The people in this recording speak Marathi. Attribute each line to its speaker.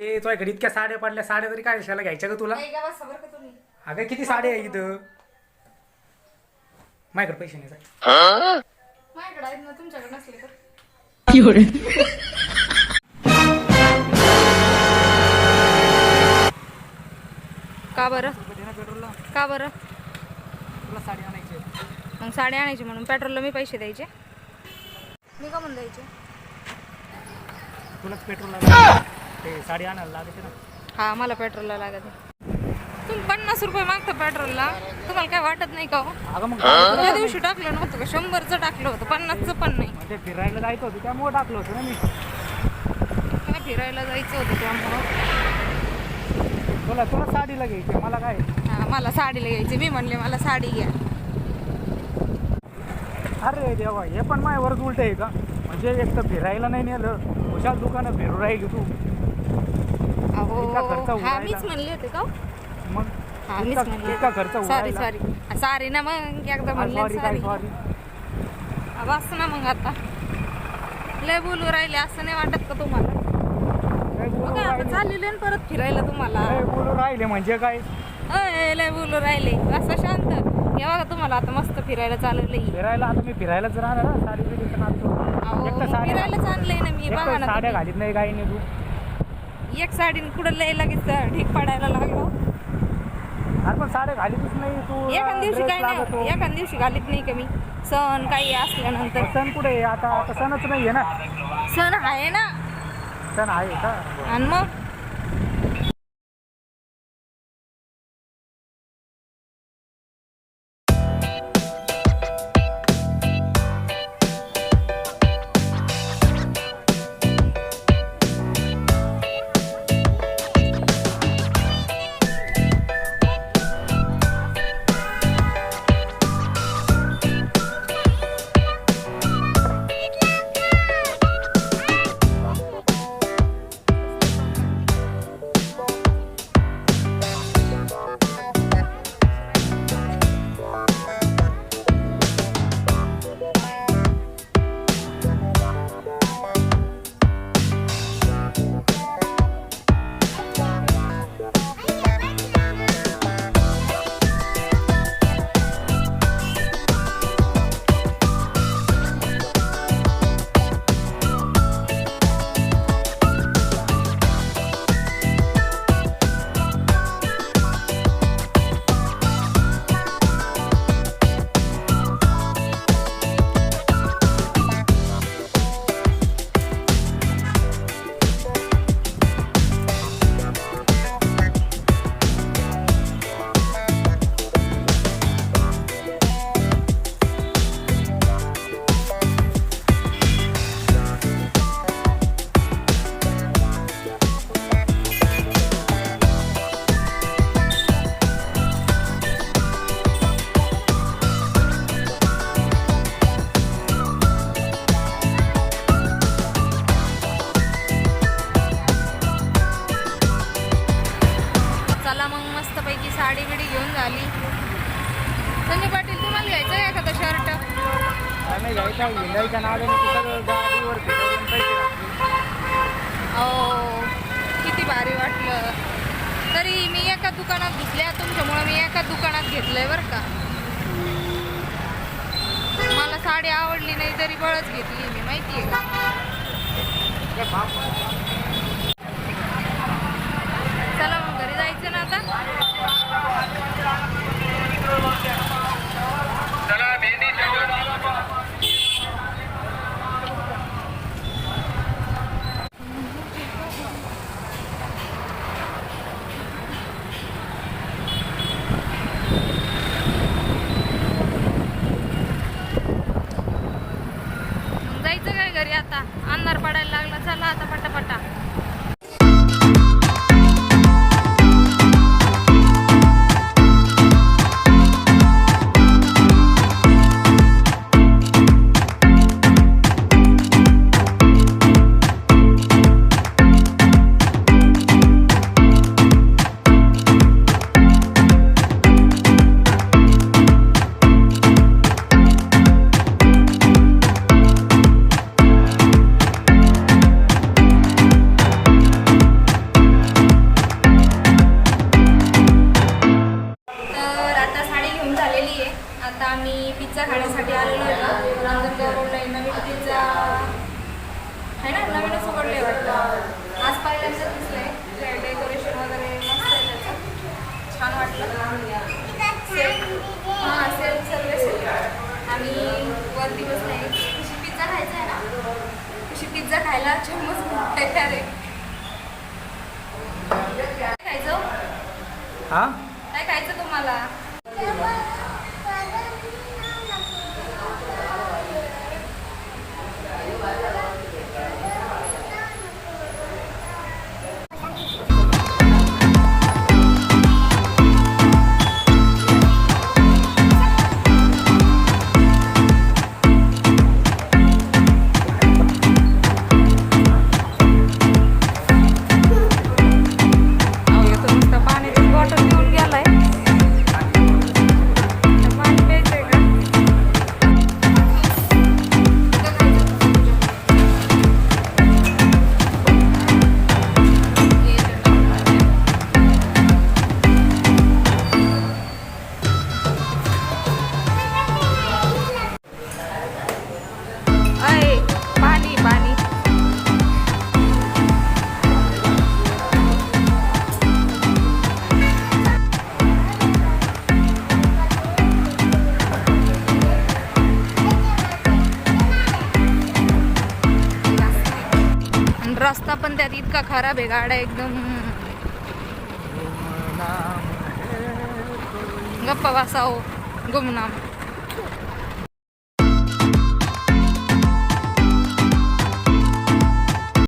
Speaker 1: ते तुझ्या घरी इतक्या साड्या पडल्या साड्या तरी काय शाला घ्यायच्या का तुला?
Speaker 2: नाही का बसा बरं का तुम्ही?
Speaker 1: अगं किती साड्या आहे इथं? माझ्याकडे पैसे नाही जाय.
Speaker 2: माझ्याकडे आहेत ना तुमच्याकडे नसले तर. का बरं?
Speaker 1: पेट्रोलला?
Speaker 2: का बरं?
Speaker 1: तुला साडी आणायची आहे.
Speaker 2: मग साडी आणायची म्हणून पेट्रोलला मी पैसे द्यायचे. मी का म्हणून द्यायचे?
Speaker 1: तुलाच पेट्रोलला ते साडी आणायला लागते ना.
Speaker 2: हा मला पेट्रोलला लागत आहे. तुम्ही पन्नास रुपये मागता पेट्रोलला तुम्हाला काय वाटत नाही का हो?
Speaker 1: अगं मग
Speaker 2: त्या दिवशी टाकलं नव्हतं का? शंभरचं टाकलं होतं. पन्नासचं पण नाही.
Speaker 1: ते फिरायला जायचं होतं त्यामुळे टाकलं होतं ना मी.
Speaker 2: काय फिरायला जायचं होतं त्यामुळं.
Speaker 1: तुला तुला साडीला घ्यायची आहे, मला काय?
Speaker 2: हा, मला साडीला घ्यायची मी म्हणले मला साडी घ्या.
Speaker 1: अरे देवा हे पण माझ्यावरच उलट आहे का? म्हणजे एक तर फिरायला नाही नेलं खुशाल दुकानं फिरू राहिली तू. इतका खर्च
Speaker 2: हा
Speaker 1: उडायला.
Speaker 2: मीच म्हणले होते का हो?
Speaker 1: मग
Speaker 2: हा मीच
Speaker 1: इतका
Speaker 2: म्हणले
Speaker 1: इतका खर्च
Speaker 2: सॉरी. सॉरी सॉरी ना मग एकदा म्हणले
Speaker 1: सॉरी काय
Speaker 2: सॉरी
Speaker 1: सॉरी
Speaker 2: बस ना मग आता. लय बोलू राहिले असं नाही वाटत का तुम्हाला?
Speaker 1: काय बोलू
Speaker 2: बघा आता
Speaker 1: राहिले.
Speaker 2: चाललेले ना परत फिरायला तुम्हाला.
Speaker 1: काय बोलू राहिले म्हणजे काय?
Speaker 2: अय, लय बोलू राहिले. असं शांत. हे बघा तुम्हाला आता मस्त फिरायला चालवलंय
Speaker 1: फिरायला आता मी फिरायलाच राहणार ना साडी बिडी तर नाचतो
Speaker 2: अहो
Speaker 1: एक तर
Speaker 2: मग
Speaker 1: साड्या
Speaker 2: फिरायला चाललंय ना मी बघा ना
Speaker 1: साड्या
Speaker 2: तुम्ही.
Speaker 1: घालीत नाही काही नाही तू.
Speaker 2: एक साडी कुठं लय लगेच ढीक पडायला लागलो.
Speaker 1: अरे पण साड्या घालीतच नाही तू.
Speaker 2: एखाद दिवशी
Speaker 1: dress
Speaker 2: काय
Speaker 1: लागतो.
Speaker 2: नाही एखाद दिवशी घालीत नाही का मी सण काही असल्यानंतर.
Speaker 1: सण कुठे आहे? आता आता सणच नाही आहे ना?
Speaker 2: सण आहे ना.
Speaker 1: सण आहे का?
Speaker 2: आणि मग? मस्तपैकी साडी बिडी घेऊन झाली. संजय पाटील तुम्हाला घ्यायचं आहे एखादं शर्ट. अहो किती भारी वाटलं. तरी मी एका दुकानात घुसल्या तुमच्यामुळं मी एका दुकानात घेतलंय बरं का. मला साडी आवडली नाही तरी बळच घेतली मी माहिती आहे का
Speaker 1: काय बाप.
Speaker 2: चला मग घरी जायचं ना आता पडायला लागला. चला आता पटापटा. पिझ्झा खायला चमच तयार आहे काय खायचं? काय खायचं तुम्हाला? रस्ता पण त्यात इतका खराब आहे गाड्या एकदम. गप्पा बसाव गुमनाम.